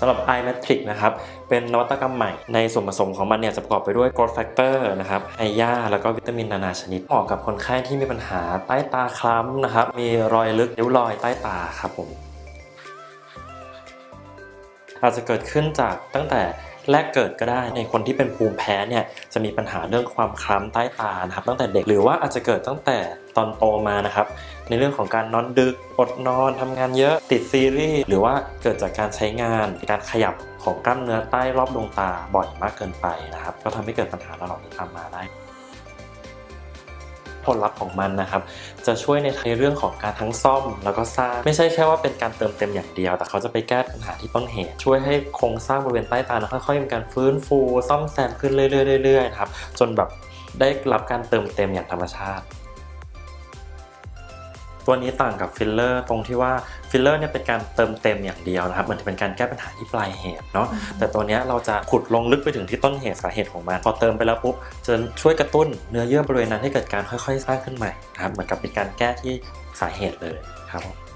สำหรับ i Matrix นะครับเป็นนวัตกรรมใหม่ในส่วนผสมของมันเนี่ยจะประกอบไปด้วย growth factor นะครับไอยาแล้วก็วิตามินนานาชนิดเหมาะกับคนไข้ที่มีปัญหาใต้ตาคล้ำนะครับมีรอยลึกริ้วรอยใต้ตาครับผมอาจจะเกิดขึ้นจากตั้งแต่ แรกเกิดก็ได้ในคนที่เป็นภูมิแพ้เนี่ยจะมีปัญหาเรื่องความคล้ำใต้ตานะครับตั้งแต่เด็กหรือว่าอาจจะเกิดตั้งแต่ตอนโตมานะครับในเรื่องของการนอนดึกอดนอนทำงานเยอะติดซีรีส์หรือว่าเกิดจากการใช้งานการขยับของกล้ามเนื้อใต้รอบดวงตาบ่อยมากเกินไปนะครับก็ทำให้เกิดปัญหาเหล่านี้ตามมาได้ ผลลัพธ์ของมันนะครับ จะช่วยในเรื่องของการทั้งซ่อมแล้วก็สร้าง ไม่ใช่แค่ว่าเป็นการเติมเต็มอย่างเดียว แต่เขาจะไปแก้ปัญหาที่ต้นเหตุ ช่วยให้โครงสร้างบริเวณใต้ตาค่อยๆมีการฟื้นฟู ซ่อมแซมขึ้นเรื่อยๆๆนะครับจนแบบได้รับการเติมเต็มอย่างธรรมชาติ ตัวนี้ต่างกับฟิลเลอร์ตรงที่ว่าฟิลเลอร์เนี่ยเป็นการเติมเต็มอย่างเดียวนะครับมันจะเป็นการแก้ปัญหาที่ปลายเหตุเนาะแต่ตัวเนี้ยเราจะขุดลงลึกไปถึงที่ต้นเหตุสาเหตุของมันพอเติมไปแล้วปุ๊บจะช่วยกระตุ้นเนื้อเยื่อบริเวณนั้นให้เกิดการค่อยๆ สร้างขึ้นใหม่นะครับเหมือนกับเป็นการแก้ที่สาเหตุเลยครับผม